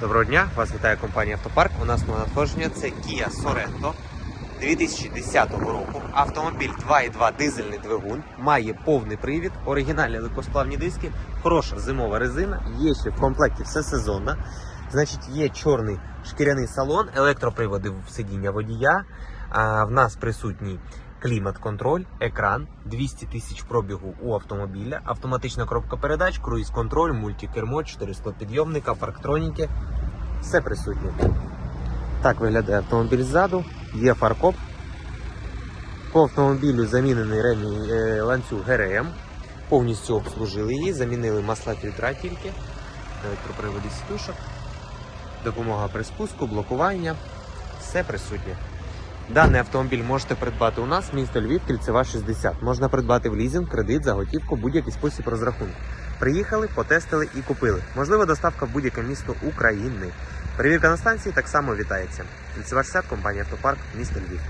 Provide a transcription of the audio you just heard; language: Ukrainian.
Доброго дня, вас вітає компанія Автопарк. У нас нове надходження це Kia Sorento 2010 року. Автомобіль 2.2 дизельний двигун, має повний привід, оригінальні легкосплавні диски, хороша зимова резина, є ще в комплекті все сезонно. Значить, є чорний шкіряний салон, електроприводи в сидіння водія. А, в нас присутній клімат-контроль, екран, 200 тисяч пробігу у автомобіля, автоматична коробка передач, круїз-контроль, мультикермо, 400 підйомника, парктроніки. Все присутнє. Так виглядає автомобіль ззаду, є фаркоп. По автомобілю замінений ремінь е, ланцюг ГРМ. Повністю обслужили її, замінили масла фільтра тільки, електроприводи сідушок, допомога при спуску, блокування. Все присутнє. Даний автомобіль можете придбати у нас, місто Львів, кільцева 60. Можна придбати в лізинг, кредит, за готівку, будь-який спосіб розрахунку. Приїхали, потестили і купили. Можливо, доставка в будь-яке місто України. Перевірка на станції так само вітається. Кільцева 60, компанія Автопарк, місто Львів.